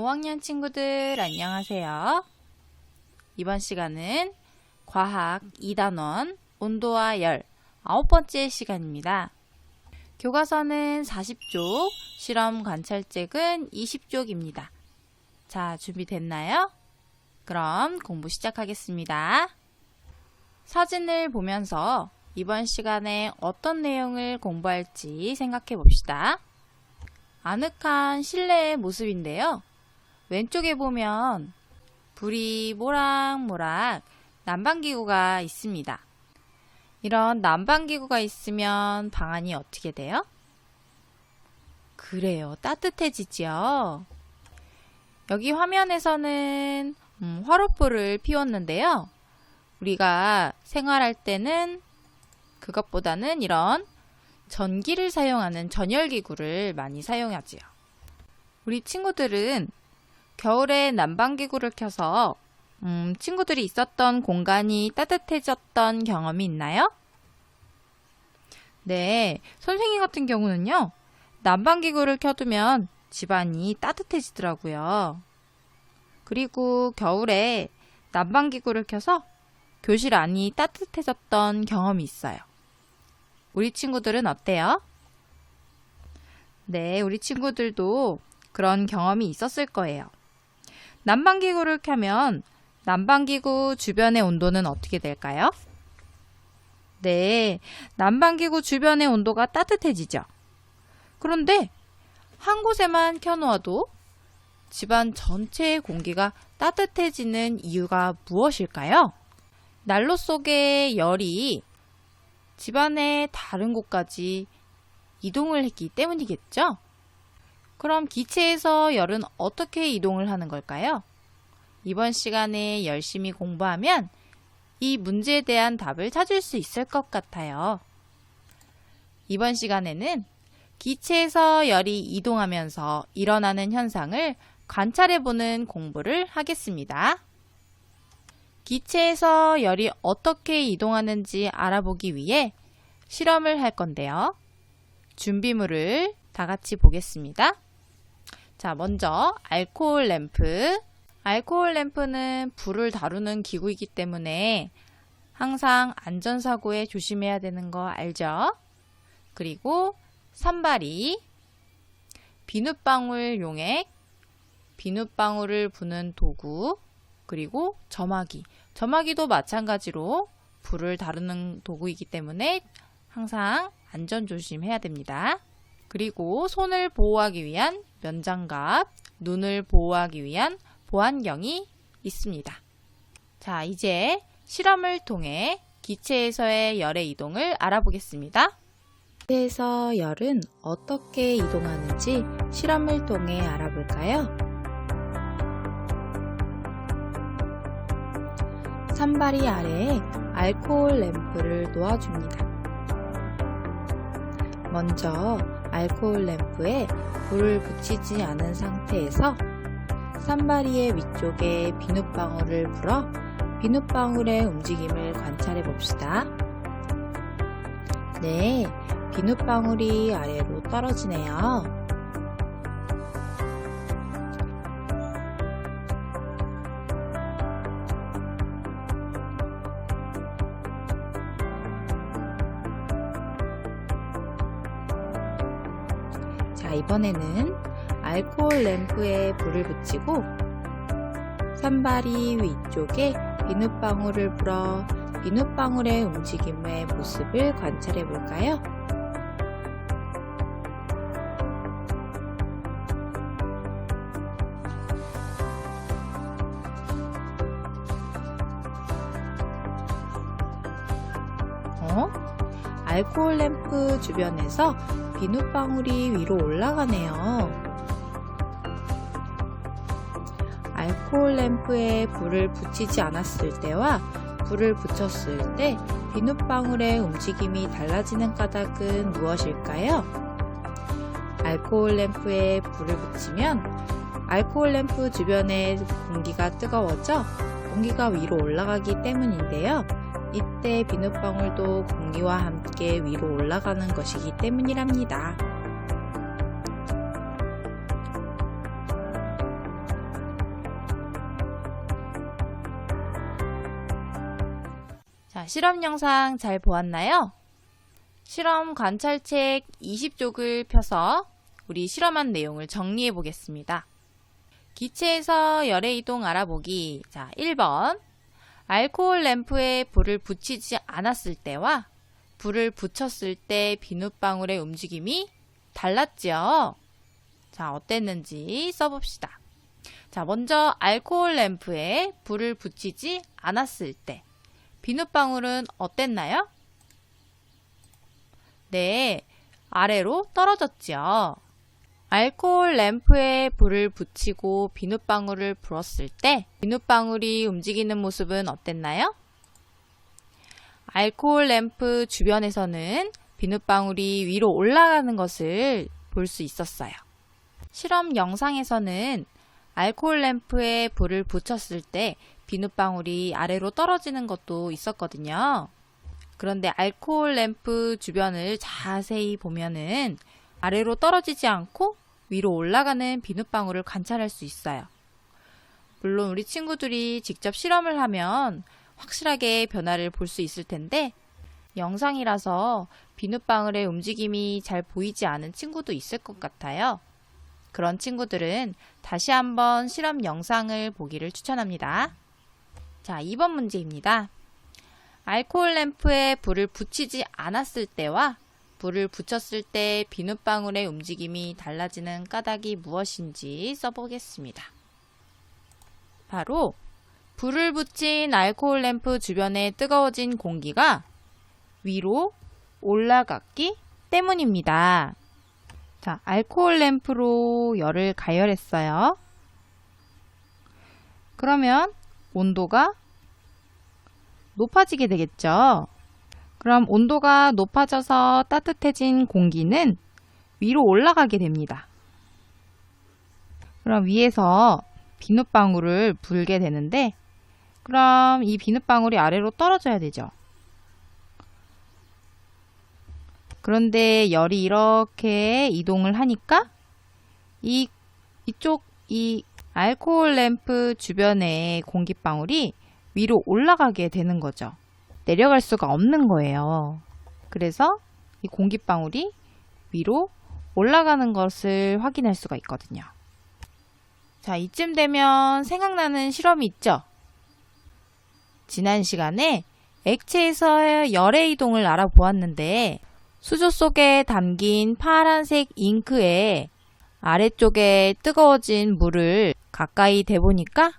5학년 친구들 안녕하세요. 이번 시간은 과학 2단원 온도와 열 아홉 번째 시간입니다. 교과서는 40쪽, 실험 관찰책은 20쪽입니다. 자, 준비됐나요? 그럼 공부 시작하겠습니다. 사진을 보면서 이번 시간에 어떤 내용을 공부할지 생각해 봅시다. 아늑한 실내의 모습인데요. 왼쪽에 보면 불이 모락모락 난방기구가 있습니다. 이런 난방기구가 있으면 방안이 어떻게 돼요? 그래요. 따뜻해지지요. 여기 화면에서는 음, 화롯불을 피웠는데요. 우리가 생활할 때는 그것보다는 이런 전기를 사용하는 전열기구를 많이 사용하지요. 우리 친구들은 겨울에 난방기구를 켜서 음, 친구들이 있었던 공간이 따뜻해졌던 경험이 있나요? 네, 선생님 같은 경우는요, 난방기구를 켜두면 집안이 따뜻해지더라고요. 그리고 겨울에 난방기구를 켜서 교실 안이 따뜻해졌던 경험이 있어요. 우리 친구들은 어때요? 네, 우리 친구들도 그런 경험이 있었을 거예요. 난방기구를 켜면 난방기구 주변의 온도는 어떻게 될까요? 네, 난방기구 주변의 온도가 따뜻해지죠. 그런데 한 곳에만 켜놓아도 집안 전체의 공기가 따뜻해지는 이유가 무엇일까요? 난로 속의 열이 집안의 다른 곳까지 이동을 했기 때문이겠죠? 그럼 기체에서 열은 어떻게 이동을 하는 걸까요? 이번 시간에 열심히 공부하면 이 문제에 대한 답을 찾을 수 있을 것 같아요. 이번 시간에는 기체에서 열이 이동하면서 일어나는 현상을 관찰해보는 공부를 하겠습니다. 기체에서 열이 어떻게 이동하는지 알아보기 위해 실험을 할 건데요. 준비물을 다 같이 보겠습니다. 자, 먼저 알코올 램프. 알코올 램프는 불을 다루는 기구이기 때문에 항상 안전사고에 조심해야 되는 거 알죠? 그리고 산발이, 비눗방울 용액, 비눗방울을 부는 도구, 그리고 점화기. 점화기도 마찬가지로 불을 다루는 도구이기 때문에 항상 안전 조심해야 됩니다. 그리고 손을 보호하기 위한 면장갑, 눈을 보호하기 위한 보안경이 있습니다. 자, 이제 실험을 통해 기체에서의 열의 이동을 알아보겠습니다. 기체에서 열은 어떻게 이동하는지 실험을 통해 알아볼까요? 산발이 아래에 알코올 램프를 놓아줍니다. 먼저 알코올 램프에 불을 붙이지 않은 상태에서 산바리의 위쪽에 비눗방울을 불어 비눗방울의 움직임을 관찰해 봅시다. 네, 비눗방울이 아래로 떨어지네요. 자, 이번에는 알코올 램프에 불을 붙이고 산발이 위쪽에 비눗방울을 불어 비눗방울의 움직임의 모습을 관찰해 볼까요? 어? 알코올 램프 주변에서 비눗방울이 위로 올라가네요. 알코올 램프에 불을 붙이지 않았을 때와 불을 붙였을 때 비눗방울의 움직임이 달라지는 까닭은 무엇일까요? 알코올 램프에 불을 붙이면 알코올 램프 주변의 공기가 뜨거워져 공기가 위로 올라가기 때문인데요. 이때 비눗방울도 공기와 함께 위로 올라가는 것이기 때문이랍니다. 자, 실험 영상 잘 보았나요? 실험 관찰책 20쪽을 펴서 우리 실험한 내용을 정리해 보겠습니다. 기체에서 열의 이동 알아보기. 자, 1번. 알코올 램프에 불을 붙이지 않았을 때와 불을 붙였을 때 비눗방울의 움직임이 달랐죠. 자, 어땠는지 써봅시다. 자, 먼저 알코올 램프에 불을 붙이지 않았을 때 비눗방울은 어땠나요? 네, 아래로 떨어졌죠. 알코올 램프에 불을 붙이고 비눗방울을 불었을 때 비눗방울이 움직이는 모습은 어땠나요? 알코올 램프 주변에서는 비눗방울이 위로 올라가는 것을 볼 수 있었어요. 실험 영상에서는 알코올 램프에 불을 붙였을 때 비눗방울이 아래로 떨어지는 것도 있었거든요. 그런데 알코올 램프 주변을 자세히 보면은 아래로 떨어지지 않고 위로 올라가는 비눗방울을 관찰할 수 있어요. 물론 우리 친구들이 직접 실험을 하면 확실하게 변화를 볼 수 있을 텐데 영상이라서 비눗방울의 움직임이 잘 보이지 않은 친구도 있을 것 같아요. 그런 친구들은 다시 한번 실험 영상을 보기를 추천합니다. 자, 2번 문제입니다. 알코올 램프에 불을 붙이지 않았을 때와 불을 붙였을 때 비눗방울의 움직임이 달라지는 까닭이 무엇인지 써보겠습니다. 바로 불을 붙인 알코올 램프 주변에 뜨거워진 공기가 위로 올라갔기 때문입니다. 자, 알코올 램프로 열을 가열했어요. 그러면 온도가 높아지게 되겠죠. 그럼 온도가 높아져서 따뜻해진 공기는 위로 올라가게 됩니다. 그럼 위에서 비눗방울을 불게 되는데 그럼 이 비눗방울이 아래로 떨어져야 되죠. 그런데 열이 이렇게 이동을 하니까 이 이쪽 이 알코올 램프 주변의 공기방울이 위로 올라가게 되는 거죠. 내려갈 수가 없는 거예요. 그래서 이 공기방울이 위로 올라가는 것을 확인할 수가 있거든요. 자, 이쯤 되면 생각나는 실험이 있죠? 지난 시간에 액체에서 열의 이동을 알아보았는데 수조 속에 담긴 파란색 잉크에 아래쪽에 뜨거워진 물을 가까이 대보니까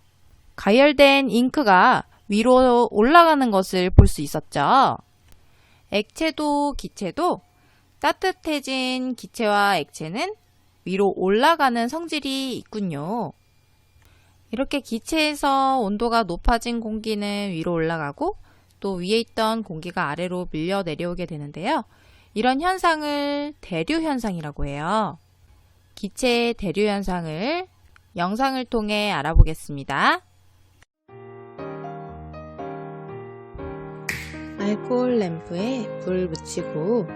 가열된 잉크가 위로 올라가는 것을 볼 수 있었죠. 액체도 기체도 따뜻해진 기체와 액체는 위로 올라가는 성질이 있군요. 이렇게 기체에서 온도가 높아진 공기는 위로 올라가고 또 위에 있던 공기가 아래로 밀려 내려오게 되는데요. 이런 현상을 대류 현상이라고 해요. 기체의 대류 현상을 영상을 통해 알아보겠습니다. 알코올 램프에 불을 붙이고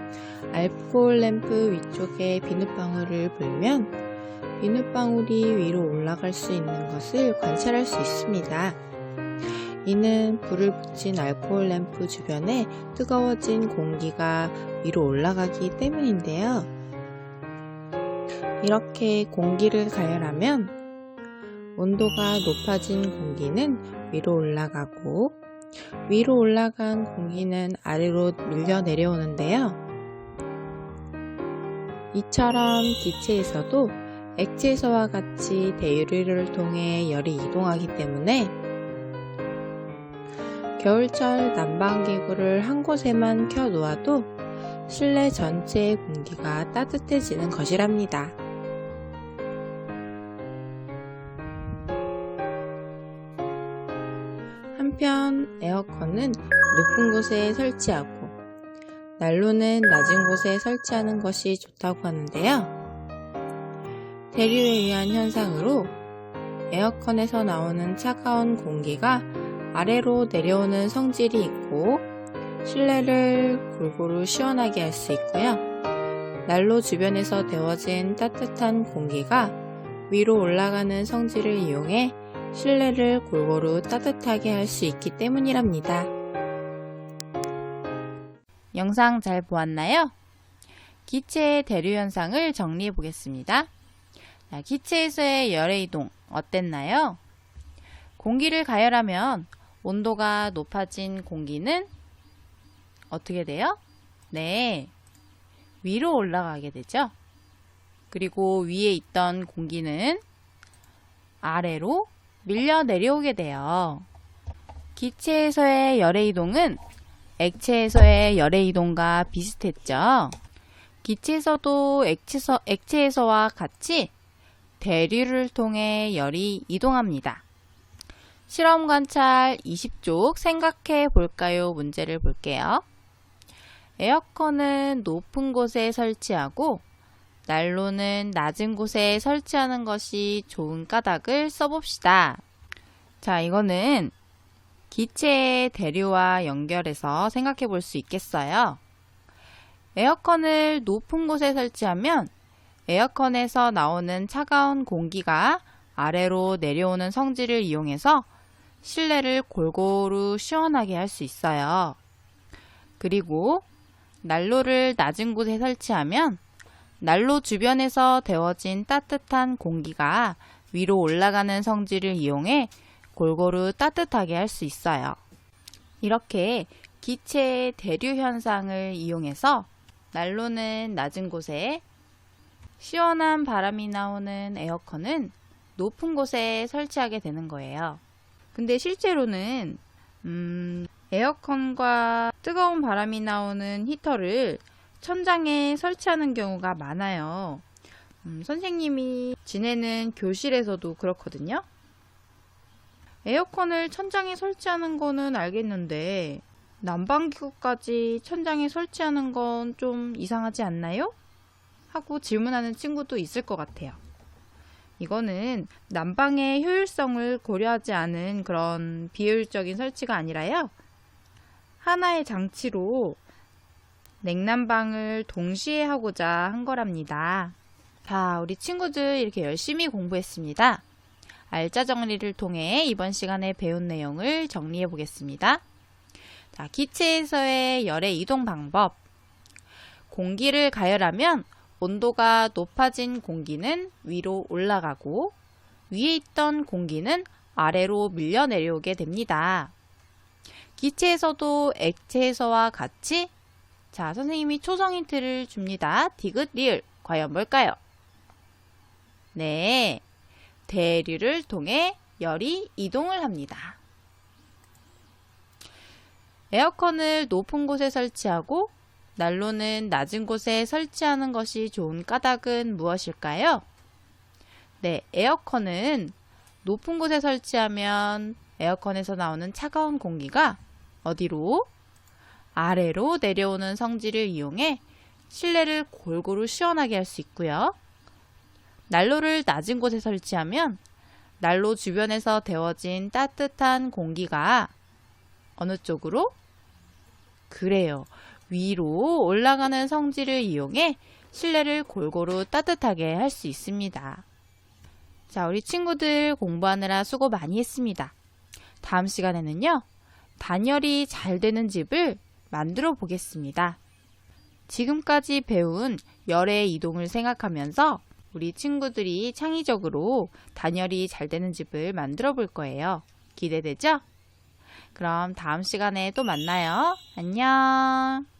알코올 램프 위쪽에 비눗방울을 불면 비눗방울이 위로 올라갈 수 있는 것을 관찰할 수 있습니다. 이는 불을 붙인 알코올 램프 주변에 뜨거워진 공기가 위로 올라가기 때문인데요. 이렇게 공기를 가열하면 온도가 높아진 공기는 위로 올라가고 위로 올라간 공기는 아래로 밀려 내려오는데요. 이처럼 기체에서도 액체에서와 같이 대류를 통해 열이 이동하기 때문에 겨울철 난방기구를 한 곳에만 켜 놓아도 실내 전체의 공기가 따뜻해지는 것이랍니다. 한편 에어컨은 높은 곳에 설치하고 난로는 낮은 곳에 설치하는 것이 좋다고 하는데요. 대류에 의한 현상으로 에어컨에서 나오는 차가운 공기가 아래로 내려오는 성질이 있고 실내를 골고루 시원하게 할 수 있고요. 난로 주변에서 데워진 따뜻한 공기가 위로 올라가는 성질을 이용해 실내를 골고루 따뜻하게 할 수 있기 때문이랍니다. 영상 잘 보았나요? 기체의 대류 현상을 정리해 보겠습니다. 자, 기체에서의 열의 이동 어땠나요? 공기를 가열하면 온도가 높아진 공기는 어떻게 돼요? 네, 위로 올라가게 되죠. 그리고 위에 있던 공기는 아래로 밀려 내려오게 돼요. 기체에서의 열의 이동은 액체에서의 열의 이동과 비슷했죠. 기체에서도 액체에서, 액체에서와 같이 대류를 통해 열이 이동합니다. 실험 관찰 20쪽 생각해 볼까요? 문제를 볼게요. 에어컨은 높은 곳에 설치하고 난로는 낮은 곳에 설치하는 것이 좋은 까닭을 써봅시다. 자, 이거는 기체의 대류와 연결해서 생각해 볼 수 있겠어요. 에어컨을 높은 곳에 설치하면 에어컨에서 나오는 차가운 공기가 아래로 내려오는 성질을 이용해서 실내를 골고루 시원하게 할 수 있어요. 그리고 난로를 낮은 곳에 설치하면 난로 주변에서 데워진 따뜻한 공기가 위로 올라가는 성질을 이용해 골고루 따뜻하게 할 수 있어요. 이렇게 기체의 대류 현상을 이용해서 난로는 낮은 곳에 시원한 바람이 나오는 에어컨은 높은 곳에 설치하게 되는 거예요. 근데 실제로는 음, 에어컨과 뜨거운 바람이 나오는 히터를 천장에 설치하는 경우가 많아요. 음, 선생님이 지내는 교실에서도 그렇거든요. 에어컨을 천장에 설치하는 거는 알겠는데 난방기구까지 천장에 설치하는 건 좀 이상하지 않나요? 하고 질문하는 친구도 있을 것 같아요. 이거는 난방의 효율성을 고려하지 않은 그런 비효율적인 설치가 아니라요. 하나의 장치로 냉난방을 동시에 하고자 한 거랍니다. 자, 우리 친구들 이렇게 열심히 공부했습니다. 알짜 정리를 통해 이번 시간에 배운 내용을 정리해 보겠습니다. 자, 기체에서의 열의 이동 방법. 공기를 가열하면 온도가 높아진 공기는 위로 올라가고 위에 있던 공기는 아래로 밀려 내려오게 됩니다. 기체에서도 액체에서와 같이 자, 선생님이 초성 힌트를 줍니다. 디귿, 리을. 과연 뭘까요? 네. 대류를 통해 열이 이동을 합니다. 에어컨을 높은 곳에 설치하고 난로는 낮은 곳에 설치하는 것이 좋은 까닭은 무엇일까요? 네, 에어컨은 높은 곳에 설치하면 에어컨에서 나오는 차가운 공기가 어디로? 아래로 내려오는 성질을 이용해 실내를 골고루 시원하게 할 수 있고요. 난로를 낮은 곳에 설치하면 난로 주변에서 데워진 따뜻한 공기가 어느 쪽으로? 그래요. 위로 올라가는 성질을 이용해 실내를 골고루 따뜻하게 할 수 있습니다. 자, 우리 친구들 공부하느라 수고 많이 했습니다. 다음 시간에는요, 단열이 잘 되는 집을 만들어 보겠습니다. 지금까지 배운 열의 이동을 생각하면서 우리 친구들이 창의적으로 단열이 잘 되는 집을 만들어 볼 거예요. 기대되죠? 그럼 다음 시간에 또 만나요. 안녕.